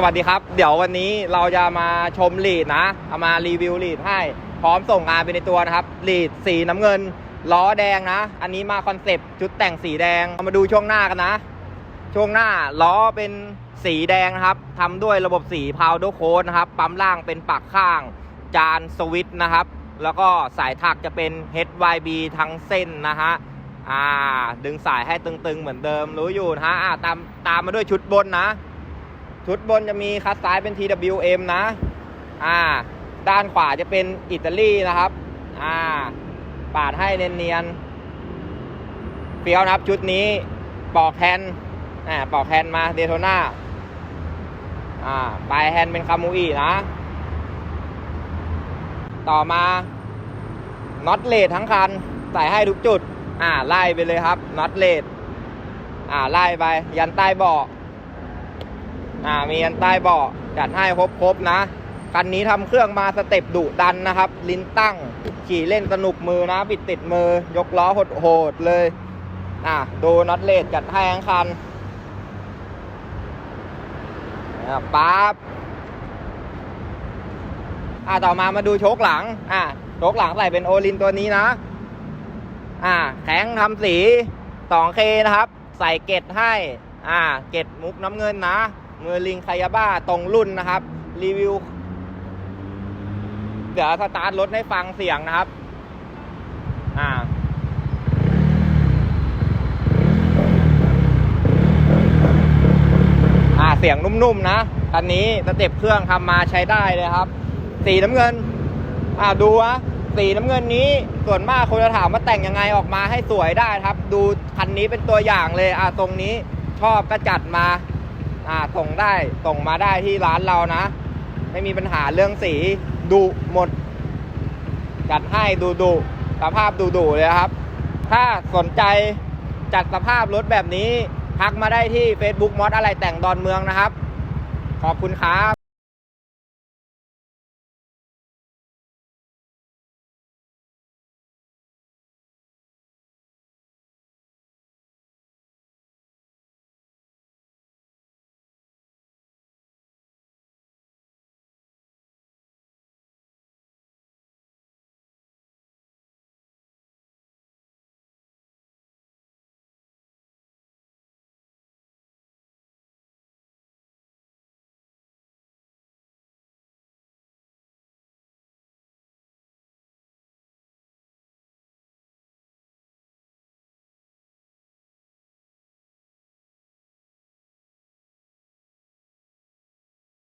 สวัสดีครับ เดี๋ยววันนี้เราจะมาชมลีดนะ เอามารีวิวลีดให้ พร้อมส่งงานไปในตัวนะครับลีดสีน้ำเงิน ล้อแดงนะ อันนี้มาคอนเซปต์ชุดแต่งสีแดงเอามาดูช่วงหน้ากันนะ ช่วงหน้าล้อเป็นสีแดงนะครับทำด้วยระบบสีพาวโดโค้ดนะครับ ปั๊มล่างเป็นปักข้าง จานสวิตนะครับ แล้วก็สายถักจะเป็น HYB ทั้งเส้นนะฮะอ่าดึงสายให้ตึงๆเหมือนเดิมรู้อยู่นะฮะอ่าตามตามมาด้วยชุดบนนะ ชุดบนจะมีคัสซ้ายเป็น TWM นะ อ่า ด้านขวาจะเป็นอิตาลีนะครับ อ่า ปาดให้เนียนๆเฟี้ยวนะครับชุดนี้ปอกแฮนอ่าปอกแฮนมาเดโทน่า อ่า ปลายแฮนด์เป็นคามูอีนะ ต่อมาน็อตเลดทั้งคัน ใส่ให้ทุกจุด อ่า ไล่ไปเลยครับน็อตเลดอ่า ไล่ไป ยันใต้เบาะ อ่ามียันใต้เบาะจัดให้ครบๆนะคันนี้ทำเครื่องมาสเต็ปดุดันนะครับ ลิ้นตั้ง ขี่เล่นสนุกมือนะ บิดติดมือยกล้อโหดๆเลยอะดูน็อตเลดจัดให้ทั้งคันปั๊บอะต่อมามาดูโชคหลัง อะโชคหลังใส่เป็นโอลินตัวนี้นะ อ่าแข็งทำสี 2K นะครับ ใส่เกตให้ อ่าเกตมุกน้ำเงินนะ มือลิงคายาบ้าตรงรุ่นนะครับ รีวิว เดี๋ยวสตาร์ทรถให้ฟังเสียงนะครับ อ่าเสียงนุ่มๆนะคันนี้สเต็ปเครื่องทำมาใช้ได้เลยครับ สีน้ำเงิน อ่าดูวะสีน้ำเงินนี้ส่วนมากคนจะถามว่าแต่งยังไงออกมาให้สวยได้ครับ ดูคันนี้เป็นตัวอย่างเลย อ่าตรงนี้ชอบก็จัดมา อ่าส่งได้ส่งมาได้ที่ร้านเรานะ ไม่มีปัญหาเรื่องสีดุหมด จัดให้ดูดุสภาพดูดุเลยครับ ถ้าสนใจจัดสภาพรถแบบนี้ ทักมาได้ที่ Facebook มอสอะไรแต่งดอนเมืองนะครับ ขอบคุณครับ